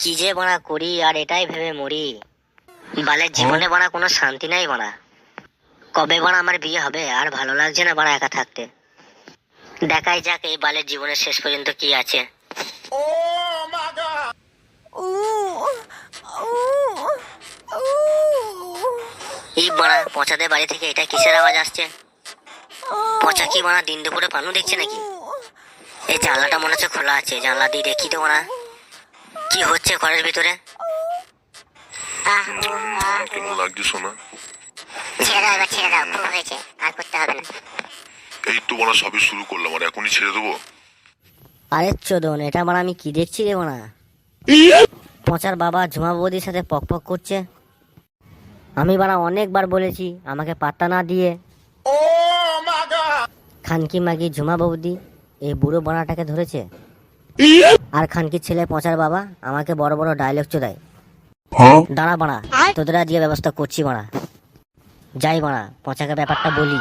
কি যে বানা করি আর এটাই ভেবে মরি। বালের জীবনে বানা কোনো শান্তি নাই বানা কবে বানা আমার বিয়ে হবে আর ভালো লাগছে না বানা একা থাকতে। দেখাই যাক এই বালের জীবনের শেষ পর্যন্ত কি আছে। এই বাড়া পচাদের বাড়ি থেকে এটা কিসের আওয়াজ আসছে? পচা কি বাড়া দিন দুপুরে পানু দেখছে নাকি? এই জানলাটা মনে হচ্ছে খোলা আছে। জানলা দিয়ে দেখি তো বাড়া। কি হচ্ছে ঘরের ভিতরে? কেমন লাগছে শোনা ছেড়ে দাও এবার ছেড়ে দাও খুব হয়েছে আর করতে হবে না। এই তো বানা সবই শুরু করলাম আর এখনই ছেড়ে দেবো? আরে চোদন এটা মানে আমি কি দেখছি রে না পচার বাবা ঝুমা বৌদির সাথে পক পক করছে। আমি বাড়া অনেকবার বলেছি আমাকে পাত্তা না দিয়ে। খানকি মাগি ঝুমা বৌদি এই বুড়ো বানাটাকে ধরেছে। আর খানকির ছেলে পচার বাবা আমাকে বড় বড় ডায়লগ চোদায় দাঁড়া বাড়া তোদের আজকে ব্যবস্থা করছি বাড়া। যাই বাড়া পচাকে ব্যাপারটা বলি।